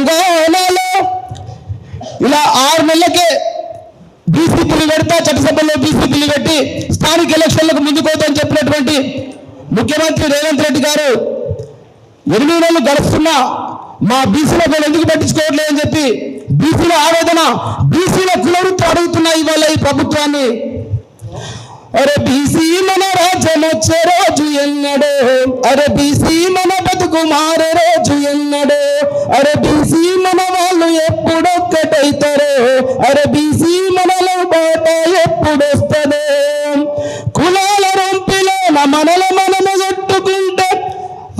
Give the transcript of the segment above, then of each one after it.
తెలంగాణలో ఇలా ఆరు నెలలకే బీసీ బిల్లు పెడతా చట్టసభలో బీసీ బిల్లు పెట్టి స్థానిక ఎలక్షన్లకు ముందుకోవద్దని చెప్పినటువంటి ముఖ్యమంత్రి రేవంత్ రెడ్డి గారు ఎనిమిది నెలలు గడుస్తున్నా మా బీసీల మేము ఎందుకు పట్టించుకోవట్లేదు అని చెప్పి బీసీల ఆవేదన బీసీల కులవృత్తి అడుగుతున్నా ఇవాళ ఈ ప్రభుత్వాన్ని. అరే బీసీ మన రాజ్యం వచ్చే రోజు ఎన్నడో అరే బీసీ మన బతుకు మా అరే బీసీ మన వాళ్ళు ఎప్పుడొక్కటైతారో అరే బీసీ మనలో బాట ఎప్పుడొస్తుందో. కులాల రొంపిలో మనల మనము కొట్టుకుంటే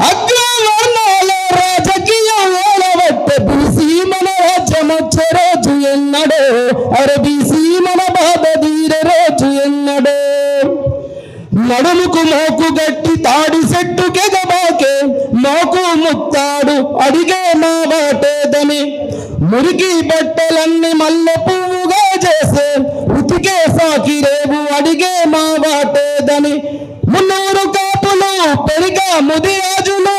అగ్రవర్ణాల రాజకీయం ఓలవట్టే బీసీ మన రాజ్యం వచ్చే రోజు ఎన్నడో. అరే బీసీ మన బాధ తీరరో. నడుముకు మోకు గట్టి తాడి చెట్టు కెగబాకే మోకు ముత్తాడు అడిగే మా బాటేదని మురికి బట్టలన్నీ మల్లె పువ్వుగా చేసే ఉతికే సాకి రేవు అడిగే మా బాటేదని మున్నూరు కాపులు పెరిగా ముదిరాజులు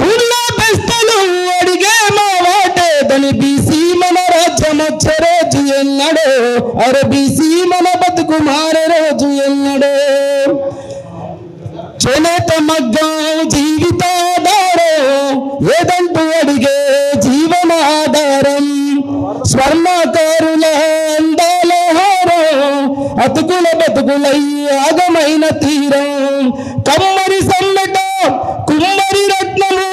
గుళ్ళ బెస్తలు అడిగే మా వాటేదని. బీసీ మన రాజ్యం వచ్చే రోజు ఎన్నడో అరే రోజు చేనేత మగ్గం జీవితాధారం ఏదంటూ అడిగే జీవనాధారం స్వర్ణకారుల అందాలహారం అతుకుల బతుకులై ఆగమైన తీరం కమ్మరి సమ్మెట కుమ్మరి రత్నము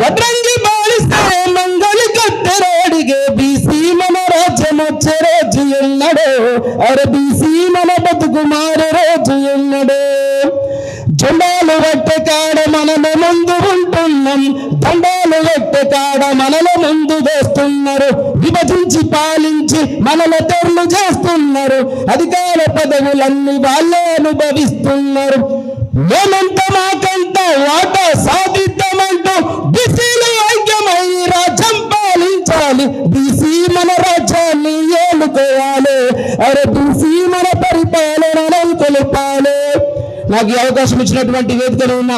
వడ్రంగి బాలిస్తే మంగళి కత్తెర అడిగే బీసీ మన రాజ్యం వచ్చే రోజు ఎన్నడో అరబీసీ మన బతుకు మారే రోజు ఎన్నడో జెండాలు కాడ మనము ముందు ఉంటున్నాం. దండాలు వెట్టే కాడ మనల ముందు వేస్తున్నారు. విభజించి పాలించి మనల తెరలు చేస్తున్నారు. అధికార పదవులన్నీ వాళ్ళే అనుభవిస్తున్నారు. మేమంత మాకంత వాట సాధిద్దామంటూ బీసీలు ఐక్యమై రాజ్యం పాలించాలి. బీసీ మన రాజ్యాన్ని ఏలుకోవాలి. అరే బీసీ మన నాకు ఈ అవకాశం ఇచ్చినటువంటి వేదికను ఉన్న